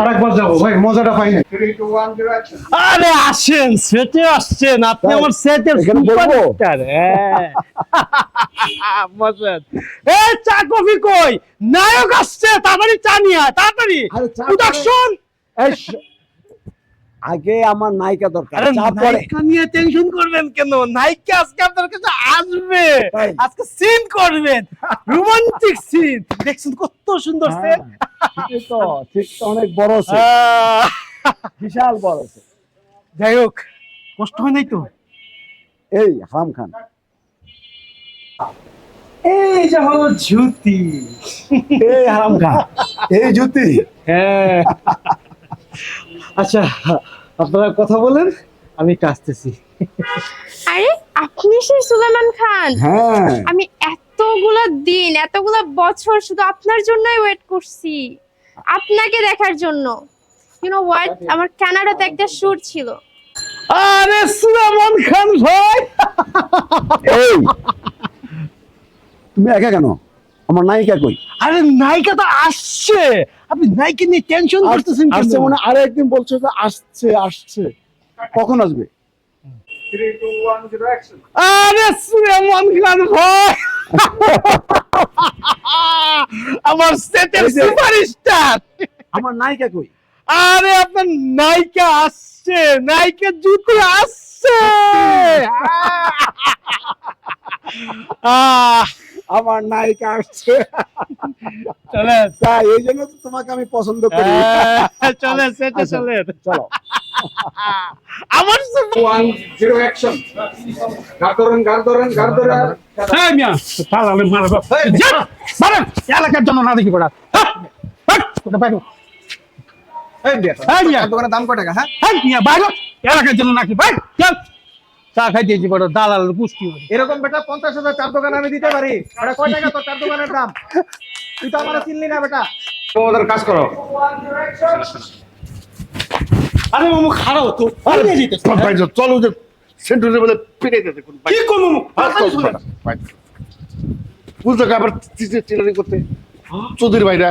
আরেকবার যাব। ভাই মজাটা পাই না আরে আসেন সেটে আসছেন। আপনি? আমার সেটের সুপারস্টার হ্যাঁ বসেন এ চা কফি কই? নায়ক আসছে তাড়াতাড়ি চা নিয়ে তাড়াতাড়ি। প্রোডাকশন আগে আমার নায়িকা দরকার নায়িকা নিয়ে টেনশন করবেন কেন? নায়িকা আজকে আপনার কাছে আসবে। আজকে সিন করবেন। রোমান্টিক সিন দেখছেন কত সুন্দর হ্যাঁ, সিন তো ঠিক অনেক বড় বিশাল বড় আছে যাই হোক কষ্ট হয় নাই তো? এই হারাম খান। এই যে হলো জ্যোতি এই হারাম খান। এই জ্যোতি হ্যাঁ। আচ্ছা আপনারা কথা বলেন আমি একটু আসতেছি। আরে আপনি সেই সুলেমান খান? হ্যাঁ। আমি এতগুলো দিন এতগুলো বছর শুধু আপনার জন্যই ওয়েট করছি আপনাকে দেখার জন্য। ইউ নো হোয়াট আমার কানাডাতে একটা শুট ছিল। আরে সুলেমান খান ভাই! এই। তুমি একা কেন? আমার নায়িকা কই? আরে নায়িকা তো আসছে। আপনি নায়িকা নিয়ে টেনশন করতেছেন আসছে মানে আরে একদিন বলছো যে আসছে আসছে। কখন আসবে? আরে সুলেমান খান ভাই। আমার সেটের সুপারস্টার। আমার নায়িকা কই? আরে আপনার নায়িকা আসছে। নায়িকা জুতো আসছে। আহ, আমার নায়িকা আসছে। চলেন। তাই এই জন্য তো তোমাকে আমি পছন্দ করি। আহ, চলেন সেটে আচ্ছা। চলেন। চলো। আমার ওয়ান জিরো অ্যাকশন গার ধরেন গার ধরেন গার ধরেন। হ্যাঁ মিয়া। তাহলে মারব মারেন। এলাকার জন্য না দেখি পড়া বাইরে? এই মিয়া। এই মিয়া। দোকানের দাম কয় টাকা হ্যাঁ? হ্যাঁ মিয়া বাইরে। এলাকার জন্য নাকি ভাই চল চা খাই দিয়েছি বড় দালাল গুষ্টি এরকম বেটা পঞ্চাশ হাজার চার দোকানে আমি দিতে পারি। এটা কয় টাকা তোর চার দোকানের দাম? তুই তো আমার চিনলি না বেটা। তোমাদের কাজ করো। আরে মামু খারাপ তো চলো যে সেন্টারে বলে কি বুঝতে আবার চিলারি করতে? চৌধুরী ভাইরা।